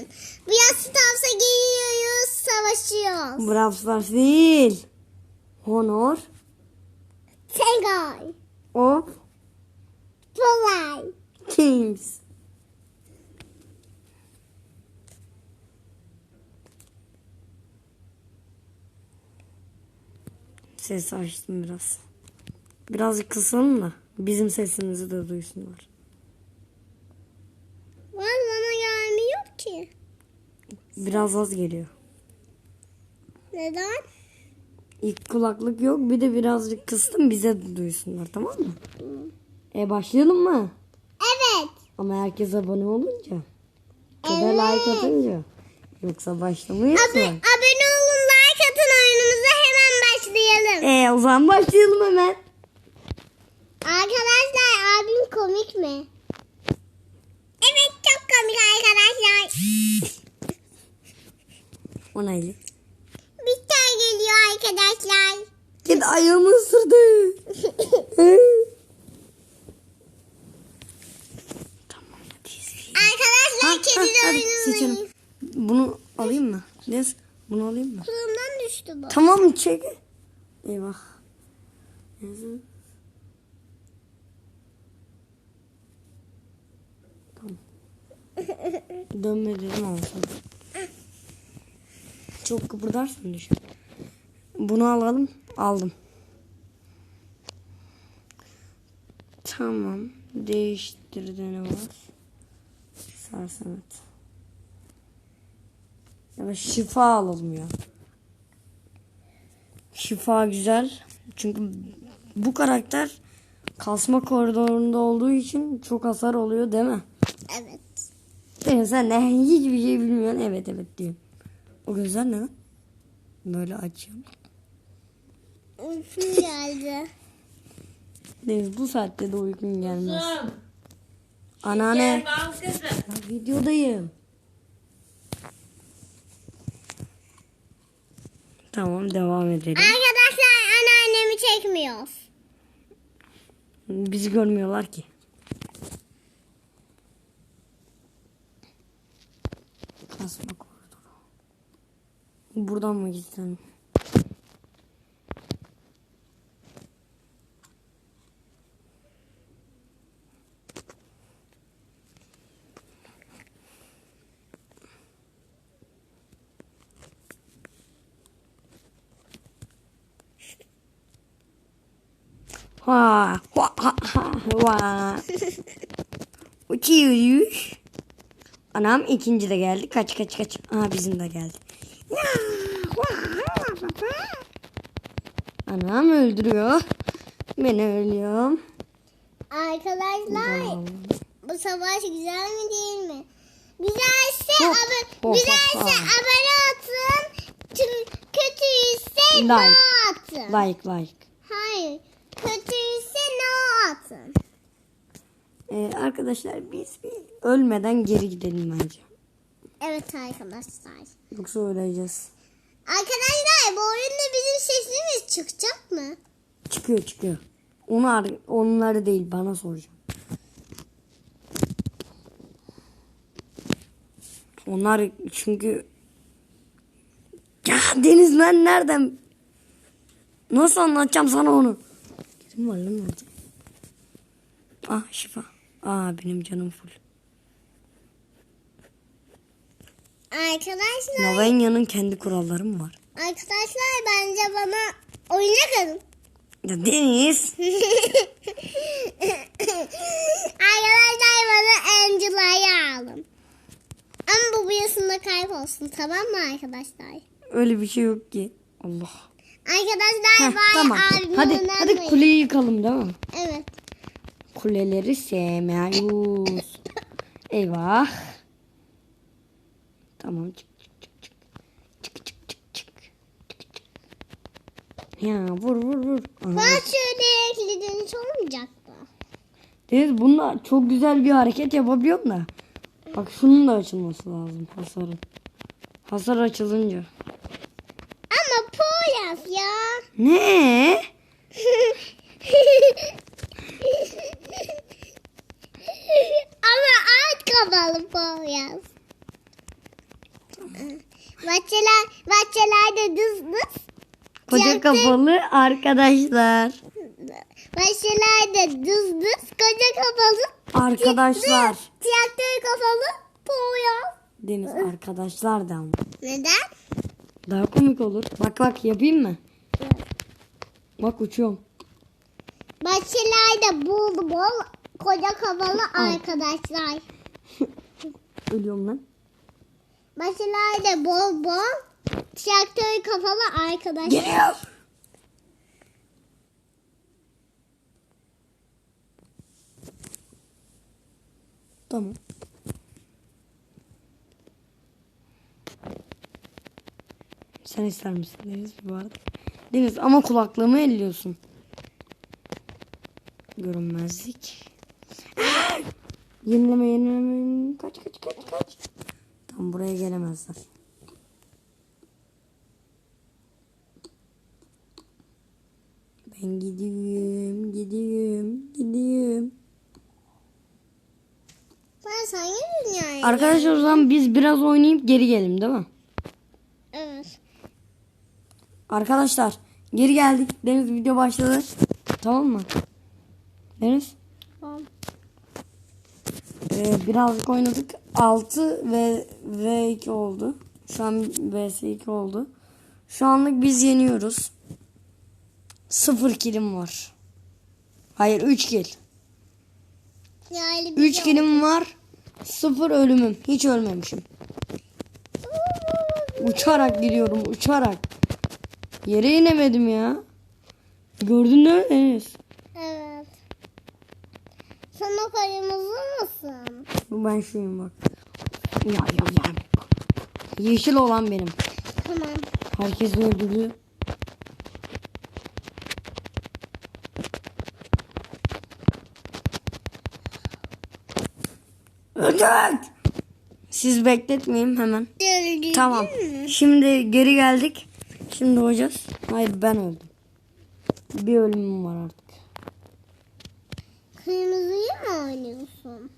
oynayın. Bu yaz Stars'a geliyoruz, savaşıyoruz. Brawl Stars değil. Honor Tengay, of Polay. Kings. Ses açtım biraz. Birazcık kısalım da bizim sesimizi de duysunlar. Var ki. Biraz az geliyor. Neden? İlk kulaklık yok bir de birazcık kıstım bize duysunlar tamam mı? E başlayalım mı? Evet. Ama herkes abone olunca. De like atınca. Yoksa başlamıyorsun. Abi, abone olun, like atın oyunumuza hemen başlayalım. E o zaman başlayalım hemen. Arkadaşlar abim komik mi? Evet çok komik arkadaşlar. O neydi? Bir tane geliyor arkadaşlar. Kedi ayağımı ısırdı. tamam hadi izleyelim. Arkadaşlar Ha, kedi ha, hadi oyunu seçelim. oynayın. Bunu alayım mı? Neyse bunu alayım mı? Kolumdan düştü bu. Tamam çek. Eyvah. Neyse. Tamam. Dönme dedim ama sonra. Çok kıpırdarsın düşün. Bunu alalım. Aldım. Tamam. Değiştir ne var? Sarsanet. Ya şifa alalım ya. Şifa güzel. Çünkü bu karakter kasma koridorunda olduğu için çok hasar oluyor değil mi? Evet. Sen de hiçbir şey bilmiyorsun. Evet evet diyor. O gözler ne lan? Böyle açıyorum. Uykum geldi. Deniz bu saatte de uykun gelmez. Kızım. Anneanne. Kızım. Ya videodayım. Tamam devam edelim. Arkadaşlar anneannemi çekmiyoruz. Bizi görmüyorlar ki. Kasma koridoru. Buradan mı gitsen? Ha, ha, ha, ha, ha. Uçuyoruz. Anam ikinci de geldi. Kaç kaç kaç. Aha bizim de geldi. Anam öldürüyor. Ben ölüyorum. Arkadaşlar Tamam. bu savaş güzel mi değil mi? Güzelse, Hop, güzelse hop. abone atın. Tüm kötüyse Like. no atın. Like like. Hayır. Kötüyse no atın. Ee, arkadaşlar biz bir ölmeden geri gidelim bence. Evet arkadaşlar. Yoksa öleceğiz. Arkadaşlar bu oyunda bizim sesimiz çıkacak mı? Çıkıyor çıkıyor. Onlar, onları değil bana soracağım. Onlar çünkü ya Deniz ben nereden nasıl anlatacağım sana onu? Kim var lan orada? Ah şifa. Aa benim canım full. Arkadaşlar, Novenya'nın kendi kuralları mı var? arkadaşlar bence bana oyuncak alın. Ya Deniz. Arkadaşlar bana Angela'yı alın. Ama bu buyasında kaybolsun tamam mı arkadaşlar? Öyle bir şey yok ki. Allah. Arkadaşlar Heh, vay tamam. abimi Hadi hadi kuleyi yıkalım değil mi? Evet. Kuleleri sevmiyoruz. Eyvah. Tamam çık çık çık çık. Çık çık çık çık. Çık, çık. Ya vur vur vur. Bana şöyle eklediniz olmayacak mı? Deniz bununla çok güzel bir hareket yapabiliyorum da. Bak şunun da açılması lazım hasarın. Hasar açılınca. Ama Poyaz ya. Ne? Bahçelerde dız. Koca Tiyaktör- kafalı arkadaşlar. Bahçelerde dız. Koca kafalı. Arkadaşlar. Tiyaktör kafalı. Poyraz. Deniz arkadaşlar da ama. Neden? Daha komik olur. Bak bak yapayım mı? Bak uçuyorum. Bahçelerde bol bol koca kafalı arkadaşlar. Ölüyorum lan. Bahçelerde bol bol traktör kafalı arkadaşlar. Geliyor. Tamam. Sen ister misin Deniz bu arada? Deniz ama kulaklığımı elliyorsun. Görünmezlik. yenileme yenileme. Kaç kaç kaç kaç. Tam buraya gelemezler. Ben gidiyorum, gidiyorum, gidiyorum. Ben sen dünyaya. Arkadaşlar o zaman biz biraz oynayıp geri gelelim değil mi? Evet. Arkadaşlar geri geldik. Deniz video başladı. Tamam mı? Deniz Tamam. ee, birazcık oynadık. 6 ve V2 oldu. Şu an VS2 oldu. Şu anlık biz yeniyoruz. 0 kilim var. Hayır 3 kill. Yani bir 3 kilim var. 0 ölümüm. Hiç ölmemişim. Uçarak gidiyorum uçarak. Yere inemedim ya. Gördün mi Deniz? Evet. Sen o kırmızı mısın? Bu ben şuyum bak. Ya ya ya. Yeşil olan benim. Tamam. Herkes öldürdü. Öldük. Siz bekletmeyin hemen. Tamam. Şimdi geri geldik. Şimdi hocaz. Hayır ben öldüm. Bir ölümüm var artık. Kırmızıyı mı oynuyorsun?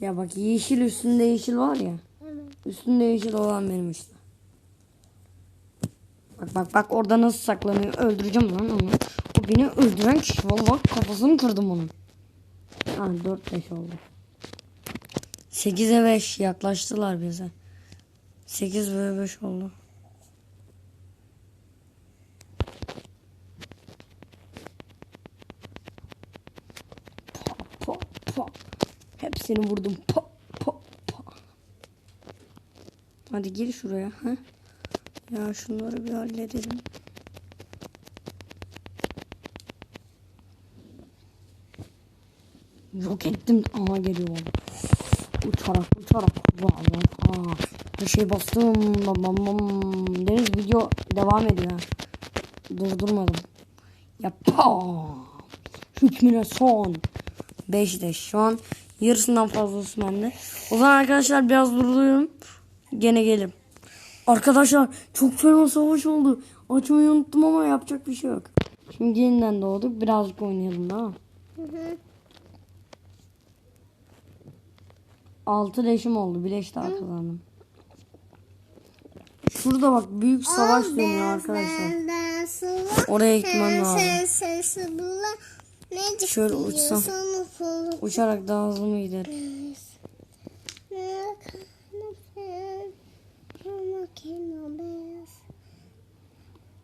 Ya bak yeşil üstünde yeşil var ya. Evet. Üstünde yeşil olan benim işte. Bak bak bak orada nasıl saklanıyor. Öldüreceğim lan onu. O beni öldüren kişi. Vallahi kafasını kırdım onun. Ha 4-5 oldu. 8'e 5 yaklaştılar bize. 8 ve 5 oldu. Pa, pa, pa. Hepsini vurdum. Pa, pa, pa. Hadi gir şuraya. Ha? Ya şunları bir halledelim. Yok ettim. Aha geliyor. Uçarak uçarak. Vallahi. Aa, her şey bastım. Bam, bam, bam. Deniz video devam ediyor. Durdurmadım. Ya pa. Hükmüne son. 5 de şu an yarısından fazlası bende. O zaman arkadaşlar biraz durduruyorum. Gene gelirim. Arkadaşlar çok fena savaş oldu. Açmayı unuttum ama yapacak bir şey yok. Şimdi yeniden doğduk. Birazcık oynayalım daha. Hı hı. 6 leşim oldu. Bir leş daha kazandım. Şurada bak büyük savaş dönüyor arkadaşlar. Oraya gitmem lazım. Şöyle uçsam. Uçarak daha hızlı mı giderim?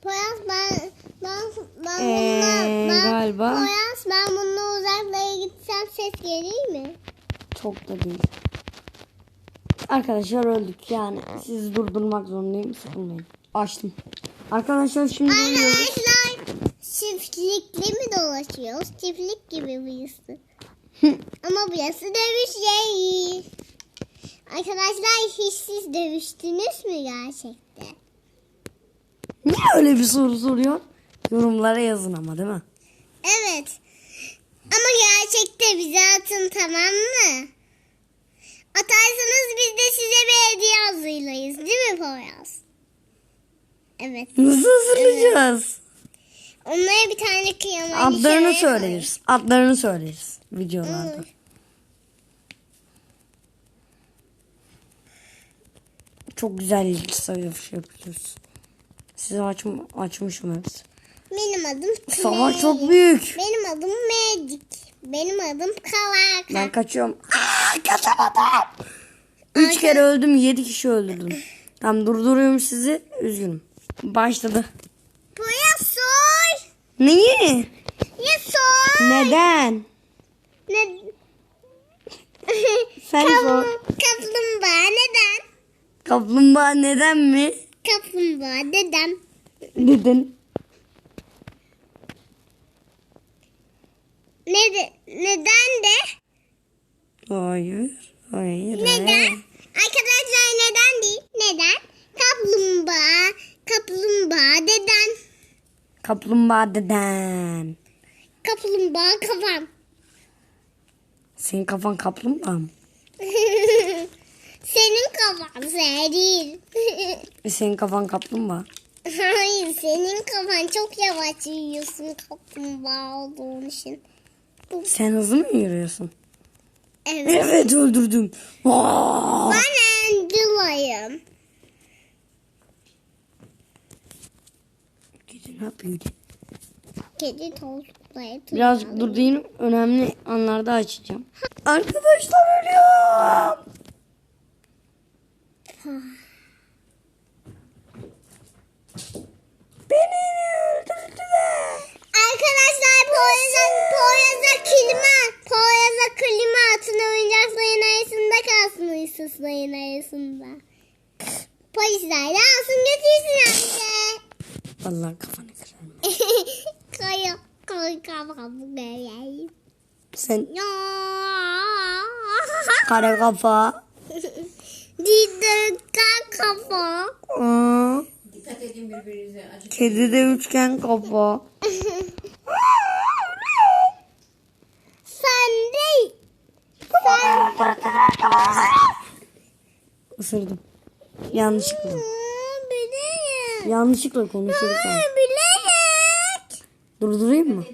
Poyaz ben ben ben Ee, bununla ben, galiba. Poyaz ben bununla uzaklara gitsem ses gelir mi? Çok da değil. Arkadaşlar öldük yani. Sizi durdurmak zorundayım. Sıkılmayın. Açtım. Arkadaşlar şimdi ölüyoruz. Arkadaşlar çiftlikli mi dolaşıyoruz? Çiftlik gibi burası. Ama burası dövüş yeri. Arkadaşlar hiç siz dövüştünüz mü gerçekten? Niye öyle bir soru soruyor? Yorumlara yazın ama değil mi? Evet. Ama gerçekte bize atın tamam mı? Atarsanız biz de size bir hediye hazırlayız. Değil mi Poyraz? Evet. Nasıl hazırlayacağız? Onlara bir tane kıyama Adlarını söyleriz. Adlarını söyleriz videolarda. çok güzel sayfa şey yapıyoruz. Size açm açmışım hepsi. Benim adım Savaş Clay. çok büyük. Benim adım Magic. Benim adım Kavaka. Ben kaçıyorum. Aa, kaçamadım. Üç kere öldüm. Yedi kişi öldürdüm. Tamam durduruyorum sizi. Üzgünüm. Başladı. Buraya soy. Neyi? Ya soy. Neden? Ne? Sen sor. Kaplumbağa neden? Kaplumbağa neden mi? Kaplumbağa neden? Neden? Neden? Neden de? Hayır. Hayır. Neden? hayır. Arkadaşlar neden değil? Neden? Kaplumbağa. Kaplumbağa neden? Kaplumbağa neden? Kaplumbağa kafam. Senin kafan kaplumbağa mı? Senin kafan değil. E, Senin kafan kaplumbağa. Hayır senin kafan çok yavaş yürüyorsun kaplumbağa olduğun için. Sen hızlı mı yürüyorsun? Evet. Evet öldürdüm. Aa! Ben Angela'yım. Gece ne yapıyor? Kedi tavukları Birazcık durdurayım. Önemli anlarda açacağım. Arkadaşlar ölüyorum. Beni. Arkadaşlar Poyraz'a, Poyraz'a klima, Poyraz'a klima atın oyuncakların arasında kalsın hırsızların arasında. Polisler de alsın götürsün anne. Vallahi kafanı kırarım. koy, koy kafamı göreyim. Sen Ya. kare kafa. Didin kafa. Aa, Dikkat edin birbirinize. Acı kedi de üçgen kafa. Sen de sen Isırdım. Yanlışlıkla. Bilek. Yanlışlıkla konuşurken. Aa, bilek. Durdurayım mı?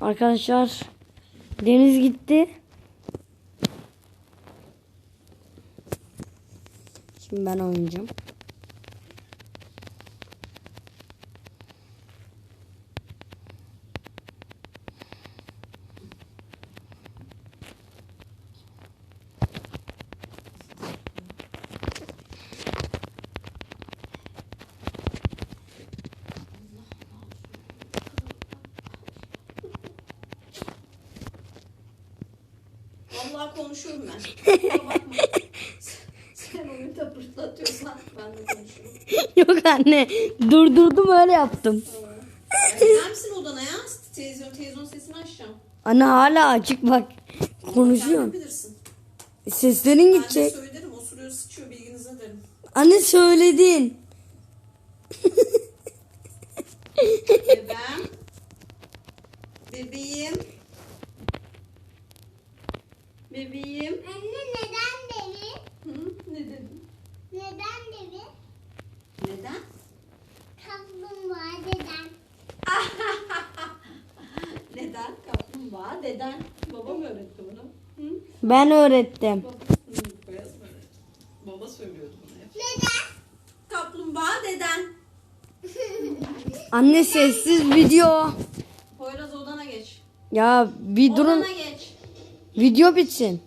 Arkadaşlar Deniz gitti. Şimdi ben oynayacağım. Vallahi konuşurum ben. Bakma. Sen onu tapırtlatıyorsan ben de konuşurum. Yok anne durdurdum öyle yaptım. Ya gider misin odana ya? Televizyon, televizyon sesini açacağım. Anne hala açık bak. Konuşuyorum. Kendin bilirsin. Seslerin Ben de gidecek. söylerim. Osuruyor sıçıyor bilginize derim. Anne söyledin. Bebem. Bebeğim. Bebeğim. Anne neden beni? Hı, ne dedin? Neden beni? Neden? Kaplumbağa neden? Neden? Kaplumbağa. Deden. Babam öğretti bunu. Hı? Ben öğrettim. Baba? Baba söylüyordu bunu hep. Neden? Kaplumbağa deden. Anne sessiz video. Poyraz odana geç. Ya bir durun. Odana geç. Video bitsin.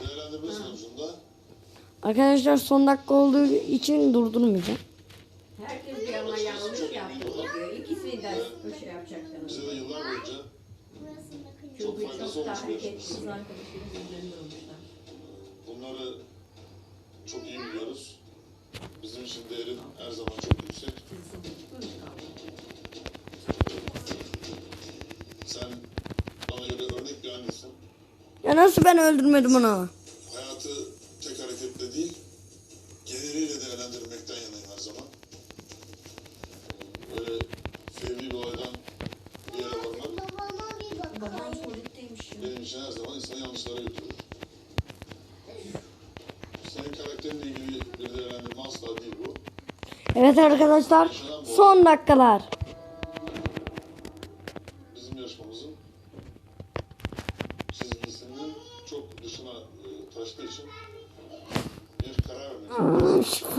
Değerlendirme sonucunda Arkadaşlar son dakika olduğu için durdurmayacağım. Herkes bir ama yanlış yaptı diyor. İkisi de bir şey yapacaklar. bize de yıllar boyunca çok Çünkü faydası çok da olmuş bir hareketli yarışması. kız arkadaşımız üzerinde olmuşlar. Bunları çok iyi biliyoruz. Bizim için değeri her zaman çok yüksek. Ya nasıl ben öldürmedim onu? Hayatı tek hareketle değil, geneliyle değerlendirmekten yanayım her zaman. Böyle fevri bir olaydan bir yere varmak Babama bir Babam tuvaletteymiş ya. benim için her zaman insanı yanlışlara götürür. Senin karakterinle ilgili bir değerlendirme asla değil bu. Evet arkadaşlar son dakikalar.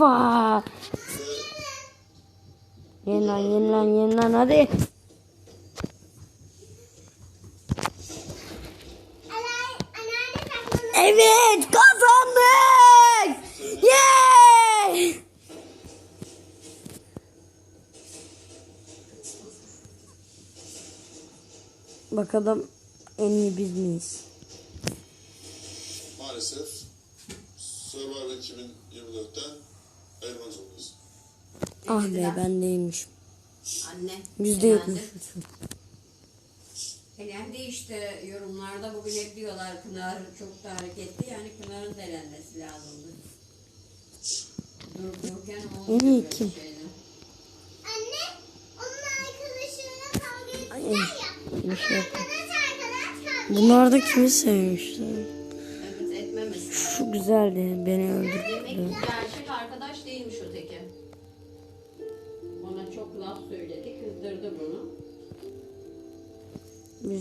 Vermek Aa, Şifa. Yen lan yen lan yen lan hadi. Evet kazandık. Yay! Bakalım en iyi biz miyiz? Maalesef Survivor 2024'ten ayrılmak zorundayız. Ah be ben değilmişim. Anne. Yüzde elendi. yetmiş. Elendi işte yorumlarda bugün hep diyorlar Pınar çok da hareketli yani Pınar'ın da elenmesi lazımdı. Dur dururken olmuyor böyle kim? şeyler. Anne, onun arkadaşıyla kavga Ay, ettiler ya. bir şey Bunlar da kimi sevmişler? Evet etmemesi. Şu güzeldi beni öldürdü.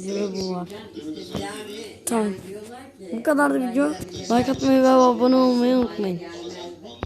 Bizde bu var. Tamam. Bu kadar da video. Like atmayı ve abone olmayı unutmayın.